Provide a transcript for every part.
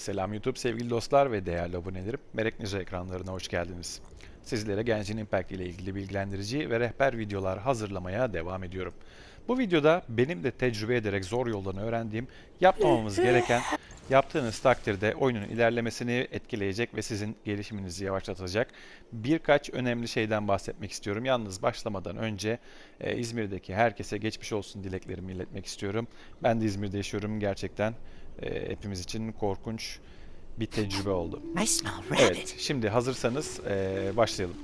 Selam YouTube sevgili dostlar ve değerli abonelerim. Merek Ninja ekranlarına hoş geldiniz. Sizlere Genshin Impact ile ilgili bilgilendirici ve rehber videolar hazırlamaya devam ediyorum. Bu videoda benim de tecrübe ederek zor yoldan öğrendiğim yapmamamız gereken, yaptığınız takdirde oyunun ilerlemesini etkileyecek ve sizin gelişiminizi yavaşlatacak birkaç önemli şeyden bahsetmek istiyorum. Yalnız başlamadan önce e, İzmir'deki herkese geçmiş olsun dileklerimi iletmek istiyorum. Ben de İzmir'de yaşıyorum gerçekten e, hepimiz için korkunç bir tecrübe oldu. Evet, şimdi hazırsanız e, başlayalım.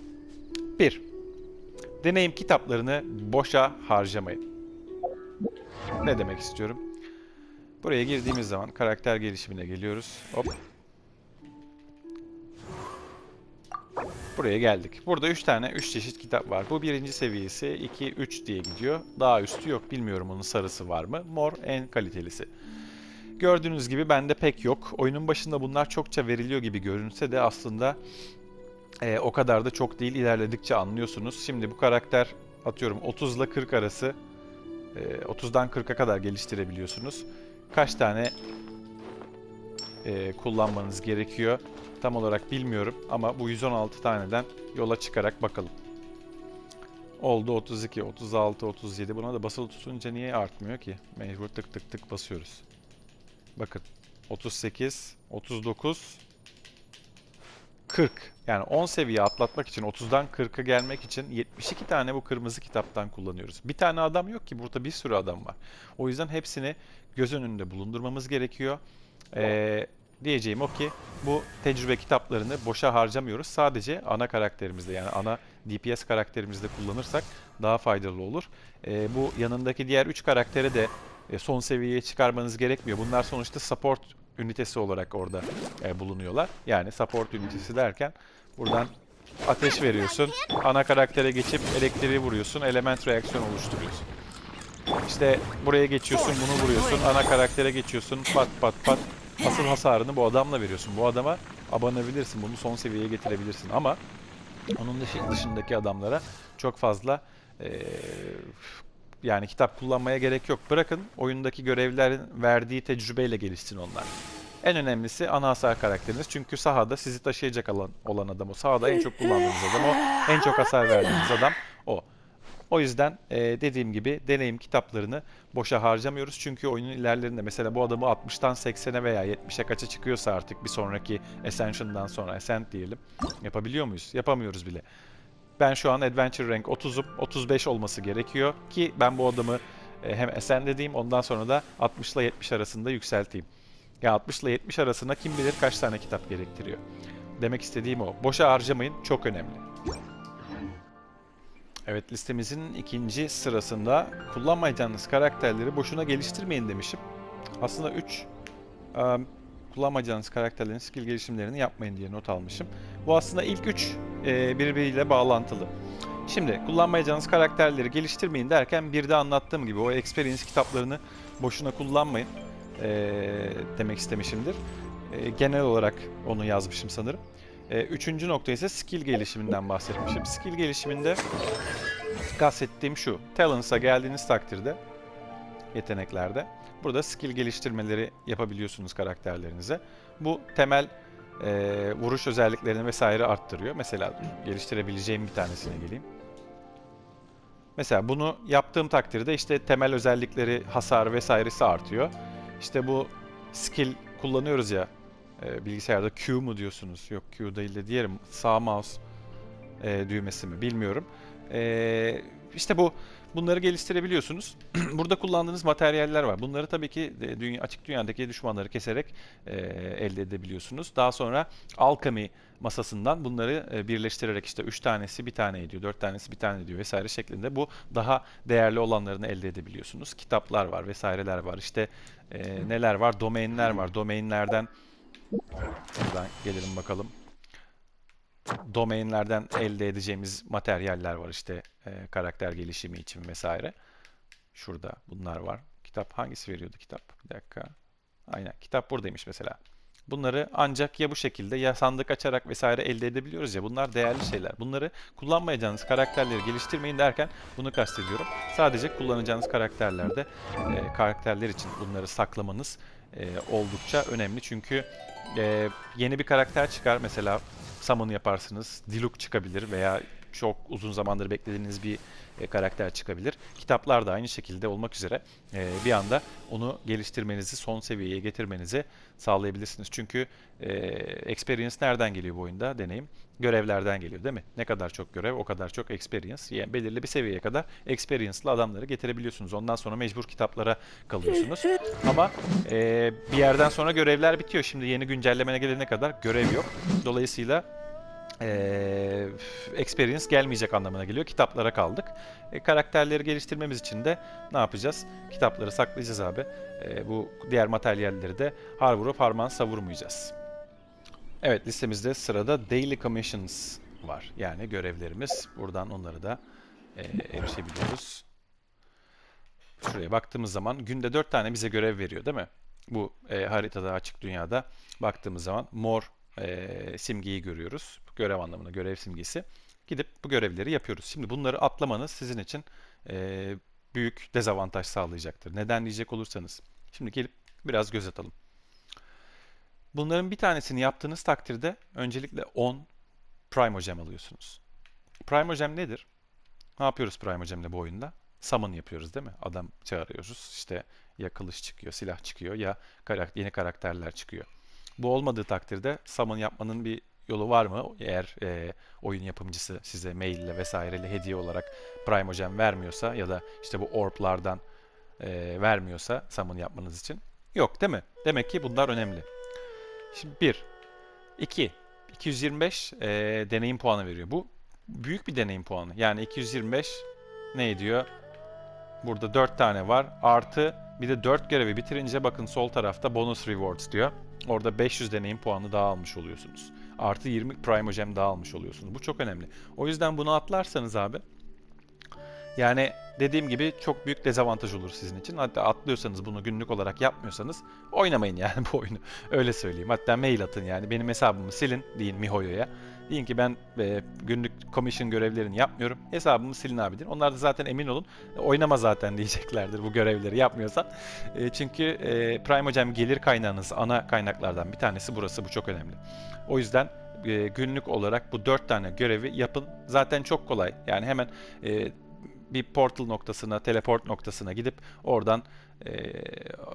1. Deneyim kitaplarını boşa harcamayın. Ne demek istiyorum? Buraya girdiğimiz zaman karakter gelişimine geliyoruz. Hop. Buraya geldik. Burada 3 tane 3 çeşit kitap var. Bu birinci seviyesi 2 3 diye gidiyor. Daha üstü yok. Bilmiyorum onun sarısı var mı? Mor en kalitelisi. Gördüğünüz gibi bende pek yok. Oyunun başında bunlar çokça veriliyor gibi görünse de aslında e, o kadar da çok değil. İlerledikçe anlıyorsunuz. Şimdi bu karakter atıyorum 30 ile 40 arası e, 30'dan 40'a kadar geliştirebiliyorsunuz. Kaç tane e, kullanmanız gerekiyor tam olarak bilmiyorum ama bu 116 taneden yola çıkarak bakalım. Oldu 32, 36, 37. Buna da basılı tutunca niye artmıyor ki? Mecbur tık tık tık basıyoruz. Bakın 38, 39, 40. Yani 10 seviye atlatmak için 30'dan 40'a gelmek için 72 tane bu kırmızı kitaptan kullanıyoruz. Bir tane adam yok ki burada bir sürü adam var. O yüzden hepsini göz önünde bulundurmamız gerekiyor. Ee, diyeceğim o ki bu tecrübe kitaplarını boşa harcamıyoruz. Sadece ana karakterimizde yani ana DPS karakterimizde kullanırsak daha faydalı olur. Ee, bu yanındaki diğer 3 karaktere de son seviyeye çıkarmanız gerekmiyor. Bunlar sonuçta support ünitesi olarak orada e, bulunuyorlar. Yani support ünitesi derken buradan ateş veriyorsun. Ana karaktere geçip elektriği vuruyorsun. Element reaksiyon oluşturuyorsun. İşte buraya geçiyorsun, bunu vuruyorsun. Ana karaktere geçiyorsun. Pat pat pat. Asıl hasarını bu adamla veriyorsun. Bu adama abanabilirsin. Bunu son seviyeye getirebilirsin. Ama onun dışı- dışındaki adamlara çok fazla e, yani kitap kullanmaya gerek yok. Bırakın oyundaki görevlerin verdiği tecrübeyle gelişsin onlar. En önemlisi ana hasar karakteriniz. Çünkü sahada sizi taşıyacak alan, olan adam o. Sahada en çok kullandığınız adam o. En çok hasar verdiğiniz adam o. O yüzden e, dediğim gibi deneyim kitaplarını boşa harcamıyoruz. Çünkü oyunun ilerlerinde mesela bu adamı 60'tan 80'e veya 70'e kaça çıkıyorsa artık bir sonraki Ascension'dan sonra Ascent diyelim. Yapabiliyor muyuz? Yapamıyoruz bile. Ben şu an Adventure Rank 30'um. 35 olması gerekiyor ki ben bu adamı e, hem Ascend edeyim ondan sonra da 60 ile 70 arasında yükselteyim. Ya 60 ile 70 arasında kim bilir kaç tane kitap gerektiriyor. Demek istediğim o. Boşa harcamayın. Çok önemli. Evet listemizin ikinci sırasında kullanmayacağınız karakterleri boşuna geliştirmeyin demişim. Aslında 3 kullanmayacağınız karakterlerin skill gelişimlerini yapmayın diye not almışım. Bu aslında ilk 3 birbiriyle bağlantılı. Şimdi kullanmayacağınız karakterleri geliştirmeyin derken bir de anlattığım gibi o experience kitaplarını boşuna kullanmayın e, demek istemişimdir. E, genel olarak onu yazmışım sanırım. E, üçüncü nokta ise skill gelişiminden bahsetmişim. Skill gelişiminde kastettiğim şu. Talents'a geldiğiniz takdirde yeteneklerde burada skill geliştirmeleri yapabiliyorsunuz karakterlerinize. Bu temel e, vuruş özelliklerini vesaire arttırıyor. Mesela geliştirebileceğim bir tanesine geleyim. Mesela bunu yaptığım takdirde işte temel özellikleri, hasar vesairesi artıyor. İşte bu skill kullanıyoruz ya e, bilgisayarda Q mu diyorsunuz? Yok Q değil de diğerim sağ mouse e, düğmesi mi bilmiyorum. E, işte bu bunları geliştirebiliyorsunuz. Burada kullandığınız materyaller var. Bunları tabii ki de dünya, açık dünyadaki düşmanları keserek e, elde edebiliyorsunuz. Daha sonra alchemy masasından bunları e, birleştirerek işte 3 tanesi bir tane ediyor, 4 tanesi bir tane ediyor vesaire şeklinde bu daha değerli olanlarını elde edebiliyorsunuz. Kitaplar var vesaireler var. İşte e, neler var? Domainler var. Domainlerden buradan gelelim bakalım domainlerden elde edeceğimiz materyaller var işte e, karakter gelişimi için vesaire. Şurada bunlar var. Kitap hangisi veriyordu kitap? Bir dakika. Aynen kitap buradaymış mesela. Bunları ancak ya bu şekilde ya sandık açarak vesaire elde edebiliyoruz ya bunlar değerli şeyler. Bunları kullanmayacağınız karakterleri geliştirmeyin derken bunu kastediyorum. Sadece kullanacağınız karakterlerde e, karakterler için bunları saklamanız e, oldukça önemli. Çünkü e, yeni bir karakter çıkar. Mesela summon yaparsınız. Diluc çıkabilir veya çok uzun zamandır beklediğiniz bir e, karakter çıkabilir. Kitaplar da aynı şekilde olmak üzere e, bir anda onu geliştirmenizi, son seviyeye getirmenizi sağlayabilirsiniz. Çünkü e, experience nereden geliyor bu oyunda? Deneyim. Görevlerden geliyor değil mi? Ne kadar çok görev o kadar çok experience. Yani belirli bir seviyeye kadar experience'lı adamları getirebiliyorsunuz. Ondan sonra mecbur kitaplara kalıyorsunuz. Ama e, bir yerden sonra görevler bitiyor. Şimdi yeni güncellemene gelene kadar görev yok. Dolayısıyla eee, experience gelmeyecek anlamına geliyor. Kitaplara kaldık. E, karakterleri geliştirmemiz için de ne yapacağız? Kitapları saklayacağız abi. E, bu diğer materyalleri de har vurup harman savurmayacağız. Evet listemizde sırada Daily Commissions var. Yani görevlerimiz. Buradan onları da e, erişebiliyoruz. Şuraya baktığımız zaman günde 4 tane bize görev veriyor değil mi? Bu e, haritada açık dünyada baktığımız zaman mor e, simgeyi görüyoruz. Görev anlamına görev simgesi. Gidip bu görevleri yapıyoruz. Şimdi bunları atlamanız sizin için e, büyük dezavantaj sağlayacaktır. Neden diyecek olursanız. Şimdi gelip biraz göz atalım. Bunların bir tanesini yaptığınız takdirde öncelikle 10 Primogem alıyorsunuz. Primogem nedir? Ne yapıyoruz Primogem'le bu oyunda? Summon yapıyoruz değil mi? Adam çağırıyoruz. İşte ya kılıç çıkıyor, silah çıkıyor ya karak- yeni karakterler çıkıyor. Bu olmadığı takdirde summon yapmanın bir yolu var mı? Eğer e, oyun yapımcısı size mail ile vesaireyle hediye olarak Primogem vermiyorsa ya da işte bu orblardan e, vermiyorsa summon yapmanız için. Yok değil mi? Demek ki bunlar önemli. Şimdi 1. 2. 225 e, deneyim puanı veriyor. Bu büyük bir deneyim puanı. Yani 225 ne ediyor? Burada 4 tane var. Artı bir de 4 görevi bitirince bakın sol tarafta bonus rewards diyor. Orada 500 deneyim puanı daha almış oluyorsunuz. Artı 20 Primogem daha almış oluyorsunuz. Bu çok önemli. O yüzden bunu atlarsanız abi yani dediğim gibi çok büyük dezavantaj olur sizin için. Hatta atlıyorsanız bunu günlük olarak yapmıyorsanız oynamayın yani bu oyunu. Öyle söyleyeyim. Hatta mail atın yani benim hesabımı silin deyin MiHoYo'ya. Deyin ki ben e, günlük commission görevlerini yapmıyorum. Hesabımı silin abi deyin. Onlar da zaten emin olun e, oynama zaten diyeceklerdir bu görevleri yapmıyorsan. E, çünkü e, Primogem gelir kaynağınız ana kaynaklardan bir tanesi burası. Bu çok önemli. O yüzden e, günlük olarak bu dört tane görevi yapın. Zaten çok kolay. Yani hemen e, bir portal noktasına, teleport noktasına gidip oradan e,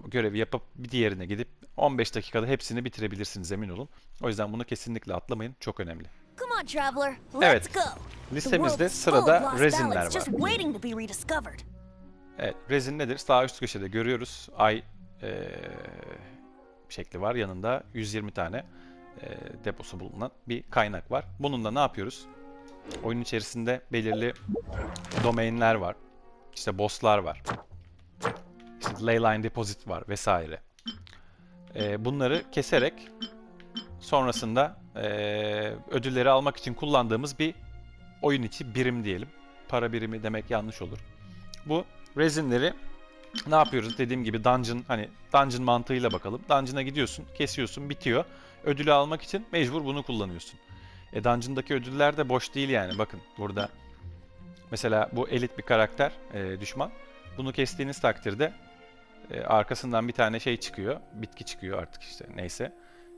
görevi yapıp bir diğerine gidip 15 dakikada hepsini bitirebilirsiniz emin olun. O yüzden bunu kesinlikle atlamayın. Çok önemli. Come on, traveler. Let's Evet. Listemizde sırada rezinler var. Evet, rezin nedir? Sağ üst köşede görüyoruz. Ay e, şekli var. Yanında 120 tane e, deposu bulunan bir kaynak var. Bununla ne yapıyoruz? Oyun içerisinde belirli domainler var. İşte bosslar var. İşte leyline deposit var vesaire. E, bunları keserek sonrasında e, ödülleri almak için kullandığımız bir oyun içi birim diyelim. Para birimi demek yanlış olur. Bu rezinleri ne yapıyoruz? Dediğim gibi dungeon hani dungeon mantığıyla bakalım. Dungeon'a gidiyorsun, kesiyorsun, bitiyor. Ödülü almak için mecbur bunu kullanıyorsun. E dungeon'daki ödüller de boş değil yani. Bakın burada mesela bu elit bir karakter, e, düşman. Bunu kestiğiniz takdirde e, arkasından bir tane şey çıkıyor. Bitki çıkıyor artık işte neyse.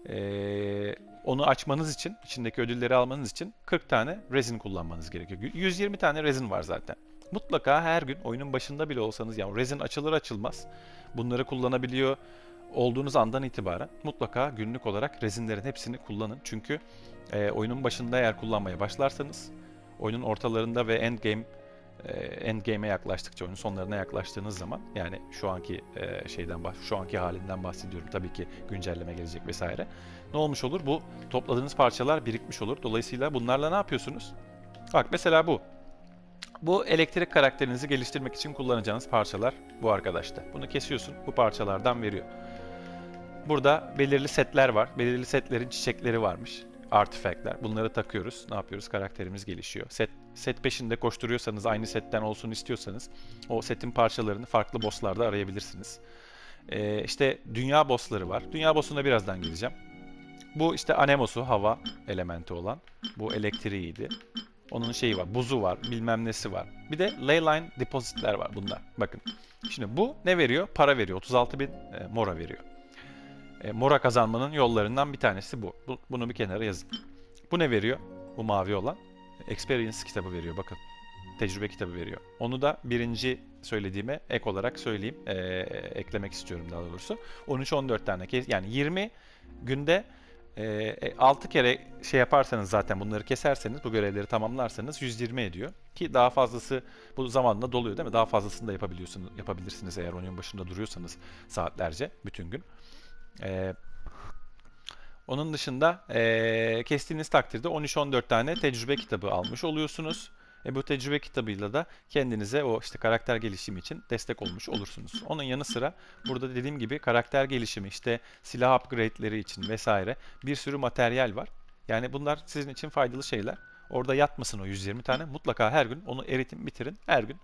E, onu açmanız için, içindeki ödülleri almanız için 40 tane resin kullanmanız gerekiyor. 120 tane resin var zaten. Mutlaka her gün oyunun başında bile olsanız yani resin açılır açılmaz bunları kullanabiliyor olduğunuz andan itibaren mutlaka günlük olarak rezinlerin hepsini kullanın. Çünkü e, oyunun başında eğer kullanmaya başlarsanız oyunun ortalarında ve endgame endgame'e yaklaştıkça oyunun sonlarına yaklaştığınız zaman yani şu anki e, şeyden bah şu anki halinden bahsediyorum tabii ki güncelleme gelecek vesaire. Ne olmuş olur? Bu topladığınız parçalar birikmiş olur. Dolayısıyla bunlarla ne yapıyorsunuz? Bak mesela bu. Bu elektrik karakterinizi geliştirmek için kullanacağınız parçalar bu arkadaşta. Bunu kesiyorsun, bu parçalardan veriyor. Burada belirli setler var. Belirli setlerin çiçekleri varmış. Artifactler. Bunları takıyoruz. Ne yapıyoruz? Karakterimiz gelişiyor. Set set peşinde koşturuyorsanız, aynı setten olsun istiyorsanız o setin parçalarını farklı bosslarda arayabilirsiniz. Ee, işte dünya bossları var. Dünya boss'una birazdan geleceğim. Bu işte anemosu, hava elementi olan. Bu elektriğiydi. Onun şeyi var, buzu var, bilmem nesi var. Bir de leyline depositler var bunlar. Bakın. Şimdi bu ne veriyor? Para veriyor. 36 bin e, mora veriyor. E, Mora kazanmanın yollarından bir tanesi bu. bu. Bunu bir kenara yazın. Bu ne veriyor? Bu mavi olan. Experience kitabı veriyor bakın. Tecrübe kitabı veriyor. Onu da birinci söylediğime ek olarak söyleyeyim. E, eklemek istiyorum daha doğrusu. 13-14 tane kes yani 20 günde e, 6 kere şey yaparsanız zaten bunları keserseniz bu görevleri tamamlarsanız 120 ediyor. Ki daha fazlası bu zamanla doluyor değil mi? Daha fazlasını da yapabiliyorsunuz, yapabilirsiniz eğer oyunun başında duruyorsanız saatlerce bütün gün. E, onun dışında e, kestiğiniz takdirde 13-14 tane tecrübe kitabı almış oluyorsunuz. E bu tecrübe kitabıyla da kendinize o işte karakter gelişimi için destek olmuş olursunuz. Onun yanı sıra burada dediğim gibi karakter gelişimi işte silah upgrade'leri için vesaire bir sürü materyal var. Yani bunlar sizin için faydalı şeyler. Orada yatmasın o 120 tane. Mutlaka her gün onu eritin, bitirin. Her gün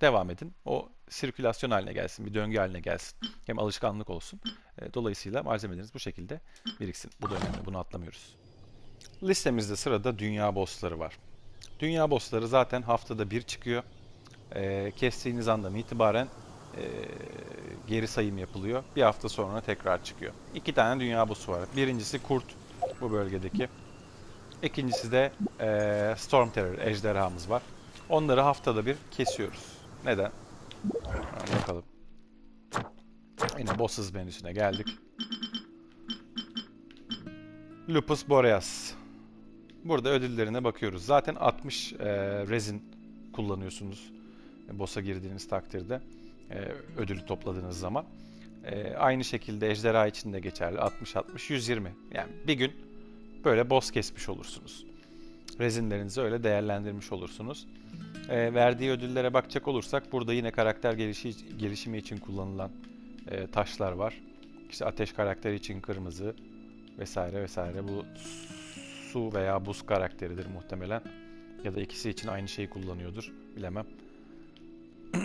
devam edin. O sirkülasyon haline gelsin, bir döngü haline gelsin. Hem alışkanlık olsun. E, dolayısıyla malzemeleriniz bu şekilde biriksin. Bu da önemli. Bunu atlamıyoruz. Listemizde sırada dünya bossları var. Dünya bossları zaten haftada bir çıkıyor. E, kestiğiniz andan itibaren e, geri sayım yapılıyor. Bir hafta sonra tekrar çıkıyor. İki tane dünya bossu var. Birincisi kurt bu bölgedeki. İkincisi de e, Storm Terror ejderhamız var. Onları haftada bir kesiyoruz. Neden? Ha, Bakalım. Yine bosses menüsüne geldik. Lupus Boreas. Burada ödüllerine bakıyoruz. Zaten 60 e, rezin kullanıyorsunuz. E, boss'a girdiğiniz takdirde. E, ödülü topladığınız zaman. E, aynı şekilde ejderha için de geçerli. 60-60, 120. Yani bir gün böyle boss kesmiş olursunuz. Rezinlerinizi öyle değerlendirmiş olursunuz. E, verdiği ödüllere bakacak olursak burada yine karakter gelişi, gelişimi için kullanılan e, taşlar var. İşte ateş karakteri için kırmızı vesaire vesaire. Bu su veya buz karakteridir muhtemelen. Ya da ikisi için aynı şeyi kullanıyordur. Bilemem.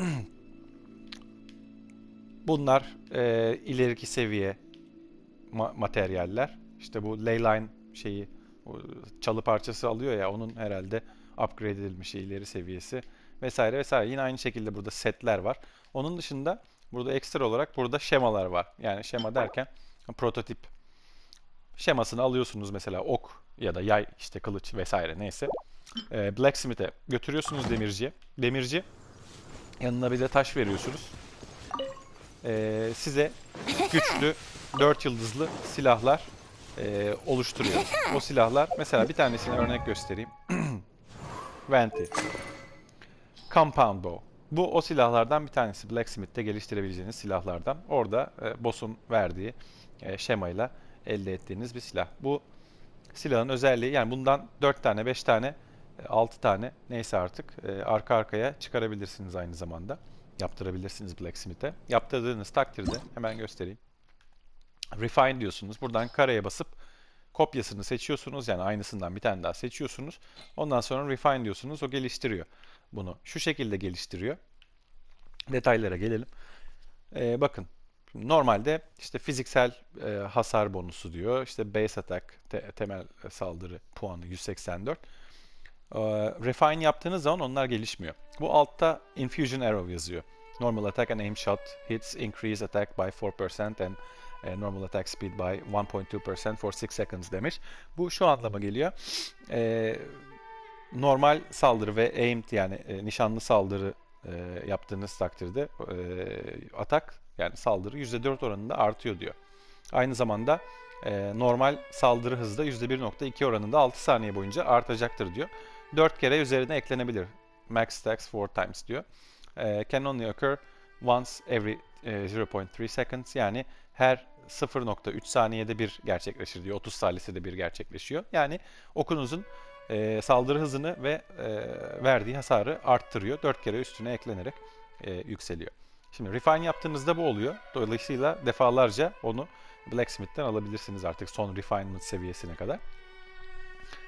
Bunlar e, ileriki seviye ma- materyaller. İşte bu leyline şeyi çalı parçası alıyor ya onun herhalde upgrade edilmiş ileri seviyesi vesaire vesaire. Yine aynı şekilde burada setler var. Onun dışında burada ekstra olarak burada şemalar var. Yani şema derken prototip şemasını alıyorsunuz mesela ok ya da yay işte kılıç vesaire neyse. Ee, Blacksmith'e götürüyorsunuz demirciye. Demirci yanına bir de taş veriyorsunuz. Ee, size güçlü 4 yıldızlı silahlar e, oluşturuyor. O silahlar mesela bir tanesine örnek göstereyim. Venti. Compound Bow. Bu o silahlardan bir tanesi. Blacksmith'te geliştirebileceğiniz silahlardan. Orada e, boss'un verdiği e, şemayla elde ettiğiniz bir silah. Bu silahın özelliği yani bundan 4 tane, 5 tane, 6 tane neyse artık e, arka arkaya çıkarabilirsiniz aynı zamanda. Yaptırabilirsiniz Blacksmith'e. Yaptırdığınız takdirde hemen göstereyim. Refine diyorsunuz. Buradan kareye basıp kopyasını seçiyorsunuz. Yani aynısından bir tane daha seçiyorsunuz. Ondan sonra refine diyorsunuz. O geliştiriyor bunu. Şu şekilde geliştiriyor. Detaylara gelelim. Ee, bakın normalde işte fiziksel e, hasar bonusu diyor. İşte base attack te- temel saldırı puanı 184. Ee, refine yaptığınız zaman onlar gelişmiyor. Bu altta infusion arrow yazıyor. Normal attack and aim shot hits increase attack by 4% and e, normal attack speed by 1.2% for 6 seconds demiş. Bu şu anlama geliyor. E, normal saldırı ve aimed yani e, nişanlı saldırı e, yaptığınız takdirde e, atak yani saldırı %4 oranında artıyor diyor. Aynı zamanda e, normal saldırı hızı da %1.2 oranında 6 saniye boyunca artacaktır diyor. 4 kere üzerine eklenebilir. Max stacks 4 times diyor. E, can only occur once every e, 0.3 seconds yani her 0.3 saniyede bir gerçekleşir diyor. 30 saniyede bir gerçekleşiyor. Yani okunuzun e, saldırı hızını ve e, verdiği hasarı arttırıyor. 4 kere üstüne eklenerek e, yükseliyor. Şimdi refine yaptığınızda bu oluyor. Dolayısıyla defalarca onu Blacksmith'ten alabilirsiniz artık son refinement seviyesine kadar.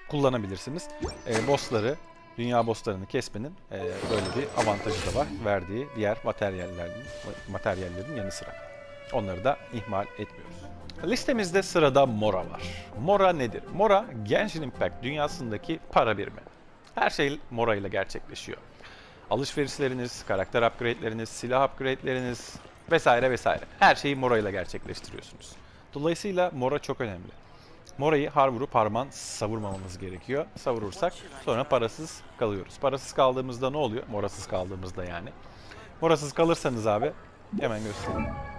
Kullanabilirsiniz. E, bossları, dünya bosslarını kesmenin e, böyle bir avantajı da var. Verdiği diğer materyallerin, materyallerin yanı sıra. Onları da ihmal etmiyoruz. Listemizde sırada Mora var. Mora nedir? Mora Genshin Impact dünyasındaki para birimi. Her şey Mora ile gerçekleşiyor. Alışverişleriniz, karakter upgrade'leriniz, silah upgrade'leriniz vesaire vesaire. Her şeyi Mora ile gerçekleştiriyorsunuz. Dolayısıyla mora çok önemli. Morayı har vurup harman savurmamamız gerekiyor. Savurursak sonra parasız kalıyoruz. Parasız kaldığımızda ne oluyor? Morasız kaldığımızda yani. Morasız kalırsanız abi hemen göstereyim.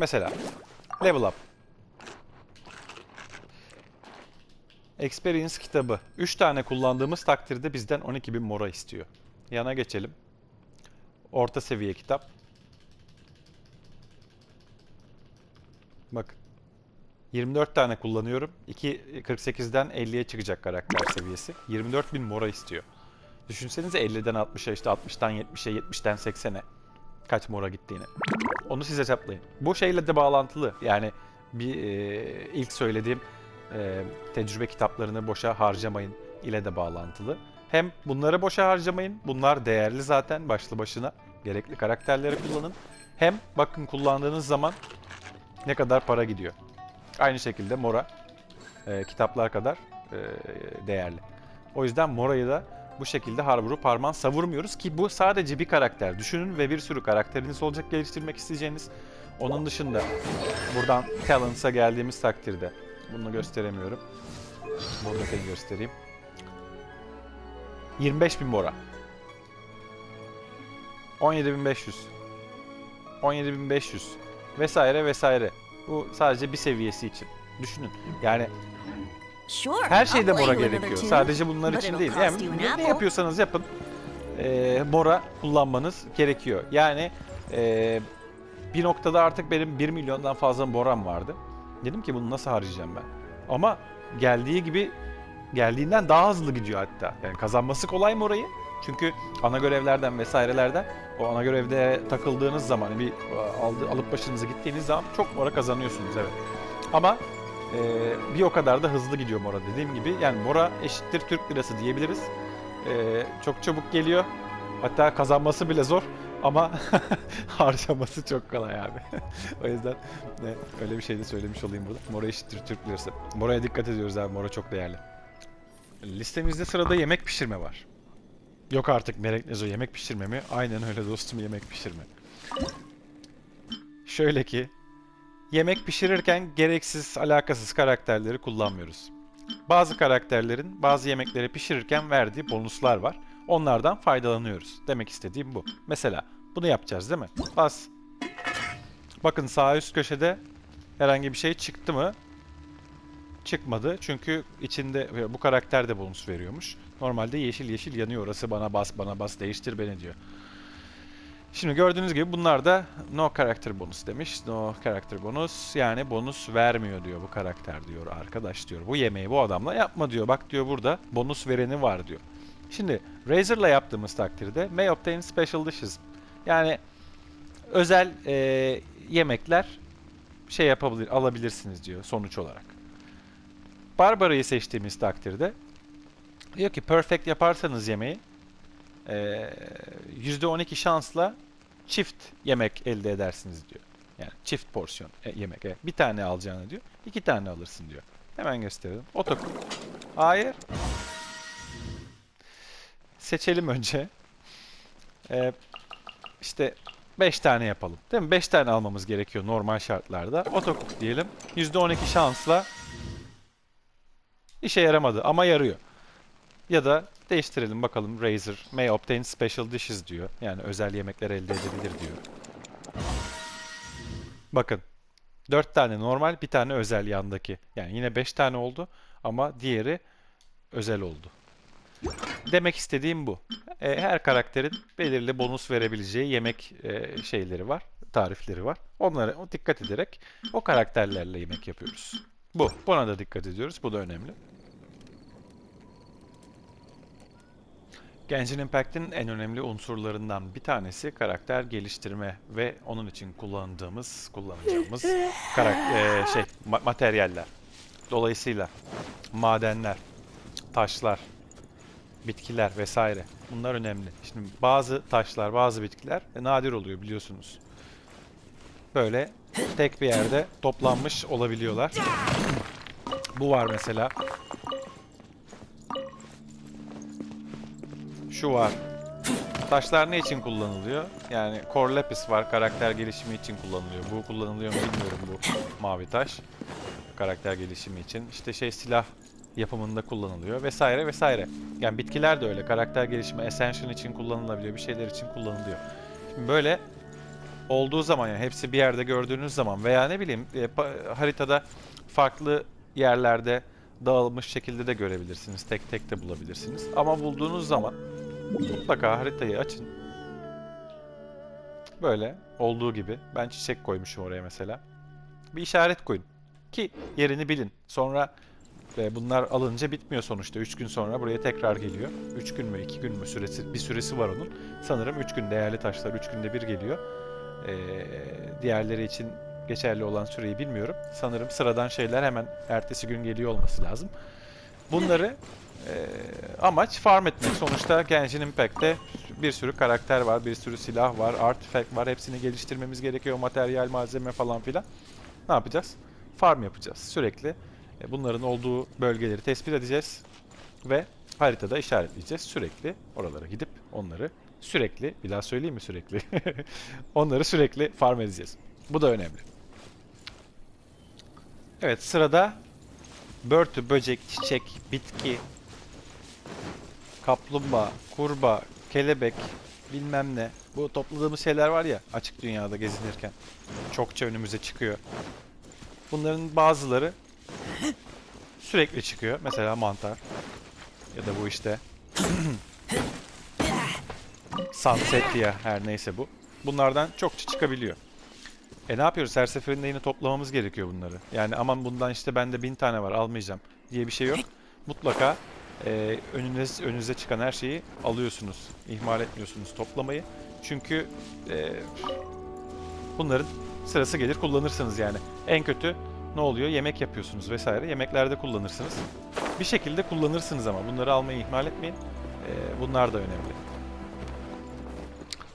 Mesela level up. Experience kitabı. 3 tane kullandığımız takdirde bizden 12.000 mora istiyor. Yana geçelim. Orta seviye kitap. Bak. 24 tane kullanıyorum. 2 48'den 50'ye çıkacak karakter seviyesi. 24.000 mora istiyor. Düşünsenize 50'den 60'a işte 60'tan 70'e 70'ten 80'e kaç mora gittiğini. Onu siz hesaplayın. Bu şeyle de bağlantılı. Yani bir e, ilk söylediğim e, tecrübe kitaplarını boşa harcamayın ile de bağlantılı. Hem bunları boşa harcamayın. Bunlar değerli zaten başlı başına. Gerekli karakterleri kullanın. Hem bakın kullandığınız zaman ne kadar para gidiyor. Aynı şekilde Mora e, kitaplar kadar e, değerli. O yüzden Mora'yı da bu şekilde har vurup harman savurmuyoruz ki bu sadece bir karakter. Düşünün ve bir sürü karakteriniz olacak geliştirmek isteyeceğiniz. Onun dışında buradan Talents'a geldiğimiz takdirde bunu gösteremiyorum. Buradakini göstereyim. 25.000 Mora. 17.500. 17.500 vesaire vesaire. Bu sadece bir seviyesi için. Düşünün. Yani. Her şeyde mora gerekiyor. Sadece bunlar için değil. Yani ne- yapıyorsanız yapın. e, mora kullanmanız gerekiyor. Yani e, bir noktada artık benim 1 milyondan fazla moram vardı. Dedim ki bunu nasıl harcayacağım ben? Ama geldiği gibi geldiğinden daha hızlı gidiyor hatta. Yani kazanması kolay morayı. Çünkü ana görevlerden vesairelerden o ana görevde takıldığınız zaman bir aldı, alıp başınıza gittiğiniz zaman çok mora kazanıyorsunuz evet. Ama e, bir o kadar da hızlı gidiyor mora dediğim gibi. Yani mora eşittir Türk lirası diyebiliriz. E, çok çabuk geliyor. Hatta kazanması bile zor ama harcaması çok kolay abi. o yüzden ne, öyle bir şey de söylemiş olayım burada. Mora eşittir Türk lirası. Mora'ya dikkat ediyoruz abi. Mora çok değerli. Listemizde sırada yemek pişirme var. Yok artık Melek Nezo yemek pişirme mi? Aynen öyle dostum yemek pişirme. Şöyle ki yemek pişirirken gereksiz, alakasız karakterleri kullanmıyoruz. Bazı karakterlerin bazı yemekleri pişirirken verdiği bonuslar var. Onlardan faydalanıyoruz. Demek istediğim bu. Mesela bunu yapacağız değil mi? Bas. Bakın sağ üst köşede herhangi bir şey çıktı mı? Çıkmadı. Çünkü içinde bu karakter de bonus veriyormuş. Normalde yeşil yeşil yanıyor orası bana bas bana bas değiştir beni diyor. Şimdi gördüğünüz gibi bunlar da no character bonus demiş. No character bonus yani bonus vermiyor diyor bu karakter diyor arkadaş diyor. Bu yemeği bu adamla yapma diyor. Bak diyor burada bonus vereni var diyor. Şimdi Razer'la yaptığımız takdirde may obtain special dishes. Yani özel e, yemekler şey yapabilir alabilirsiniz diyor sonuç olarak. Barbara'yı seçtiğimiz takdirde diyor ki perfect yaparsanız yemeği eee, %12 şansla çift yemek elde edersiniz diyor. Yani çift porsiyon e, yemek. Evet. Bir tane alacağını diyor. iki tane alırsın diyor. Hemen gösterelim. Otok. Hayır. Seçelim önce. Ee, işte 5 tane yapalım. Değil mi? 5 tane almamız gerekiyor normal şartlarda. Otokuk diyelim. %12 şansla işe yaramadı ama yarıyor. Ya da değiştirelim bakalım Razer may obtain special dishes diyor. Yani özel yemekler elde edebilir diyor. Bakın 4 tane normal bir tane özel yandaki. Yani yine 5 tane oldu ama diğeri özel oldu. Demek istediğim bu. E, her karakterin belirli bonus verebileceği yemek e, şeyleri var, tarifleri var. Onlara dikkat ederek o karakterlerle yemek yapıyoruz. Bu. Buna da dikkat ediyoruz. Bu da önemli. Genshin Impact'in en önemli unsurlarından bir tanesi karakter geliştirme ve onun için kullandığımız, kullanacağımız karak- e, şey ma- materyaller. Dolayısıyla madenler, taşlar, bitkiler vesaire. Bunlar önemli. Şimdi bazı taşlar, bazı bitkiler e, nadir oluyor biliyorsunuz. Böyle tek bir yerde toplanmış olabiliyorlar. Bu var mesela. Şu var. Taşlar ne için kullanılıyor? Yani Core Lapis var karakter gelişimi için kullanılıyor. Bu kullanılıyor mu bilmiyorum bu mavi taş. Karakter gelişimi için. İşte şey silah yapımında kullanılıyor vesaire vesaire. Yani bitkiler de öyle. Karakter gelişimi Ascension için kullanılabiliyor. Bir şeyler için kullanılıyor. Şimdi böyle olduğu zaman yani hepsi bir yerde gördüğünüz zaman veya ne bileyim e, haritada farklı yerlerde dağılmış şekilde de görebilirsiniz. Tek tek de bulabilirsiniz. Ama bulduğunuz zaman mutlaka haritayı açın. Böyle olduğu gibi. Ben çiçek koymuşum oraya mesela. Bir işaret koyun. Ki yerini bilin. Sonra e, bunlar alınca bitmiyor sonuçta. 3 gün sonra buraya tekrar geliyor. 3 gün mü 2 gün mü süresi bir süresi var onun. Sanırım 3 gün değerli taşlar 3 günde bir geliyor. E, diğerleri için geçerli olan süreyi bilmiyorum. Sanırım sıradan şeyler hemen ertesi gün geliyor olması lazım. Bunları e, amaç farm etmek. Sonuçta Genshin Impact'te bir sürü karakter var, bir sürü silah var, artifact var. Hepsini geliştirmemiz gerekiyor. Materyal, malzeme falan filan. Ne yapacağız? Farm yapacağız sürekli. E, Bunların olduğu bölgeleri tespit edeceğiz ve haritada işaretleyeceğiz. Sürekli oralara gidip onları sürekli, bir daha söyleyeyim mi sürekli? onları sürekli farm edeceğiz. Bu da önemli. Evet sırada börtü, böcek, çiçek, bitki, kaplumbağa, kurbağa, kelebek, bilmem ne. Bu topladığımız şeyler var ya açık dünyada gezinirken. Çokça önümüze çıkıyor. Bunların bazıları sürekli çıkıyor. Mesela mantar. Ya da bu işte Sunsetia her neyse bu. Bunlardan çokça çıkabiliyor. E ne yapıyoruz? Her seferinde yine toplamamız gerekiyor bunları. Yani aman bundan işte bende bin tane var almayacağım diye bir şey yok. Mutlaka e, önünüz, önünüze çıkan her şeyi alıyorsunuz. İhmal etmiyorsunuz toplamayı. Çünkü e, bunların sırası gelir kullanırsınız yani. En kötü ne oluyor? Yemek yapıyorsunuz vesaire. Yemeklerde kullanırsınız. Bir şekilde kullanırsınız ama bunları almayı ihmal etmeyin. E, bunlar da önemli.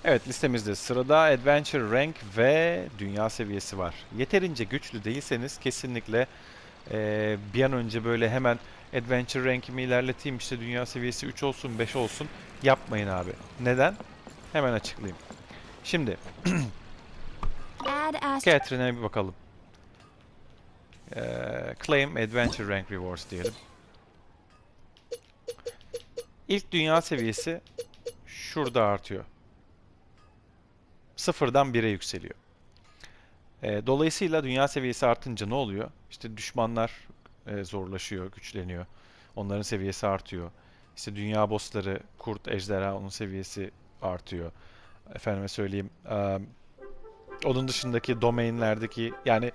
Evet listemizde sırada Adventure Rank ve Dünya seviyesi var. Yeterince güçlü değilseniz kesinlikle eee, bir an önce böyle hemen Adventure Rank'imi ilerleteyim işte Dünya seviyesi 3 olsun 5 olsun yapmayın abi. Neden? Hemen açıklayayım. Şimdi. Catherine'e bir bakalım. Eee, claim Adventure Rank Rewards diyelim. İlk dünya seviyesi şurada artıyor. Sıfırdan 1'e yükseliyor. Eee, dolayısıyla dünya seviyesi artınca ne oluyor? İşte düşmanlar eee, zorlaşıyor, güçleniyor. Onların seviyesi artıyor. İşte dünya bossları, kurt, ejderha onun seviyesi artıyor. Efendime söyleyeyim, eee, onun dışındaki domainlerdeki yani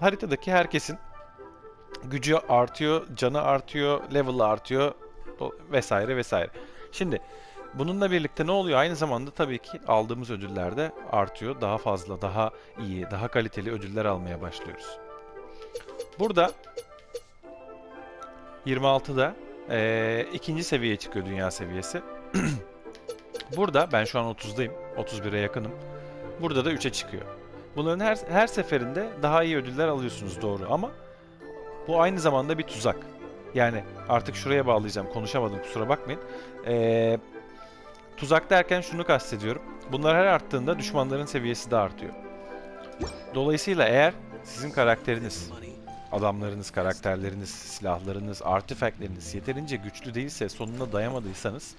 haritadaki herkesin gücü artıyor, canı artıyor, level artıyor vesaire vesaire. Şimdi bununla birlikte ne oluyor? Aynı zamanda tabii ki aldığımız ödüller de artıyor. Daha fazla, daha iyi, daha kaliteli ödüller almaya başlıyoruz. Burada 26'da eee, ikinci seviyeye çıkıyor dünya seviyesi. Burada ben şu an 30'dayım. 31'e yakınım. Burada da 3'e çıkıyor. Bunların her, her seferinde daha iyi ödüller alıyorsunuz doğru ama bu aynı zamanda bir tuzak. Yani artık şuraya bağlayacağım. Konuşamadım kusura bakmayın. Ee, tuzak derken şunu kastediyorum. Bunlar her arttığında düşmanların seviyesi de artıyor. Dolayısıyla eğer sizin karakteriniz, adamlarınız, karakterleriniz, silahlarınız, artifactleriniz yeterince güçlü değilse, sonuna dayamadıysanız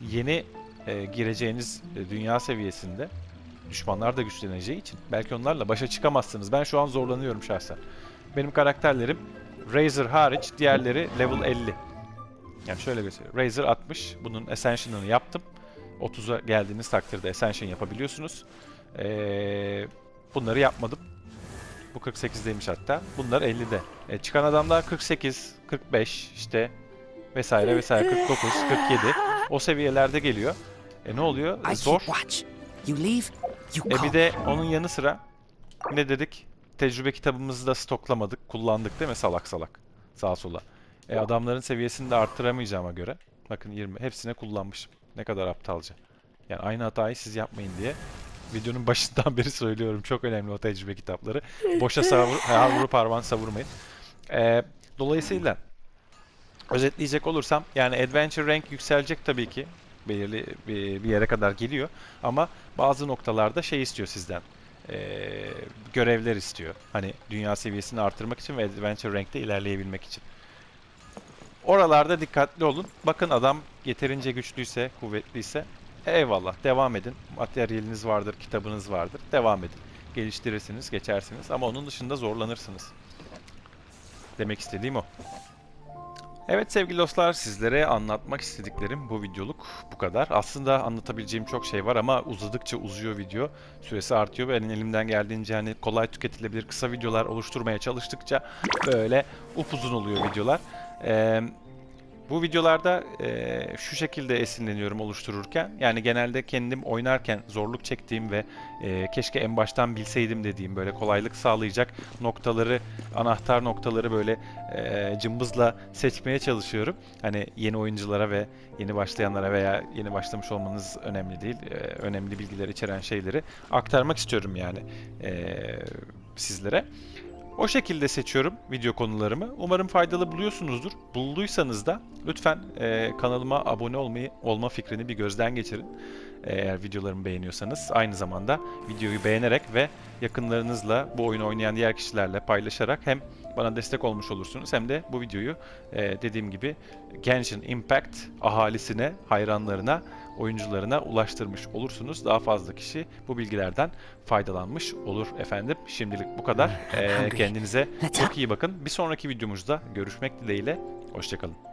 yeni e, gireceğiniz e, dünya seviyesinde düşmanlar da güçleneceği için belki onlarla başa çıkamazsınız. Ben şu an zorlanıyorum şahsen. Benim karakterlerim Razer hariç diğerleri level 50. Yani şöyle göstereyim. Razer 60. Bunun Ascension'ını yaptım. 30'a geldiğiniz takdirde Ascension yapabiliyorsunuz. Ee, bunları yapmadım. Bu 48'deymiş hatta. Bunlar 50'de. E, çıkan adamlar 48, 45 işte vesaire vesaire 49, 47. O seviyelerde geliyor. E ne oluyor? I Zor. E bir de onun yanı sıra ne dedik? Tecrübe kitabımızı da stoklamadık, kullandık değil mi salak salak? Sağa sola. E adamların seviyesini de arttıramayacağıma göre. Bakın 20 hepsine kullanmışım. Ne kadar aptalca. Yani aynı hatayı siz yapmayın diye videonun başından beri söylüyorum. Çok önemli o tecrübe kitapları. Boşa savur, ha, vurup parmağın savurmayın. E, dolayısıyla özetleyecek olursam yani Adventure Rank yükselecek tabii ki. belirli bir, bir yere kadar geliyor. Ama bazı noktalarda şey istiyor sizden. Ee, görevler istiyor. Hani dünya seviyesini artırmak için ve Adventure Rank'te ilerleyebilmek için. Oralarda dikkatli olun. Bakın adam yeterince güçlüyse, kuvvetliyse eyvallah devam edin. Materyaliniz vardır, kitabınız vardır. Devam edin. Geliştirirsiniz, geçersiniz ama onun dışında zorlanırsınız. Demek istediğim o. Evet sevgili dostlar sizlere anlatmak istediklerim bu videoluk bu kadar. Aslında anlatabileceğim çok şey var ama uzadıkça uzuyor video. Süresi artıyor ve elimden geldiğince hani kolay tüketilebilir kısa videolar oluşturmaya çalıştıkça böyle upuzun oluyor videolar. Eee bu videolarda eee, şu şekilde esinleniyorum oluştururken. Yani genelde kendim oynarken zorluk çektiğim ve eee, keşke en baştan bilseydim dediğim böyle kolaylık sağlayacak noktaları, anahtar noktaları böyle eee, cımbızla seçmeye çalışıyorum. Hani yeni oyunculara ve yeni başlayanlara veya yeni başlamış olmanız önemli değil. eee, önemli bilgiler içeren şeyleri aktarmak istiyorum yani eee, sizlere. O şekilde seçiyorum video konularımı. Umarım faydalı buluyorsunuzdur. Bulduysanız da lütfen e, kanalıma abone olmayı olma fikrini bir gözden geçirin. E, Eğer videolarımı beğeniyorsanız aynı zamanda videoyu beğenerek ve yakınlarınızla bu oyunu oynayan diğer kişilerle paylaşarak hem bana destek olmuş olursunuz hem de bu videoyu e, dediğim gibi Genshin Impact ahalisine, hayranlarına, oyuncularına ulaştırmış olursunuz. Daha fazla kişi bu bilgilerden faydalanmış olur efendim. Şimdilik bu kadar. E, Hungry. kendinize çok iyi bakın. Bir sonraki videomuzda görüşmek dileğiyle. Hoşçakalın.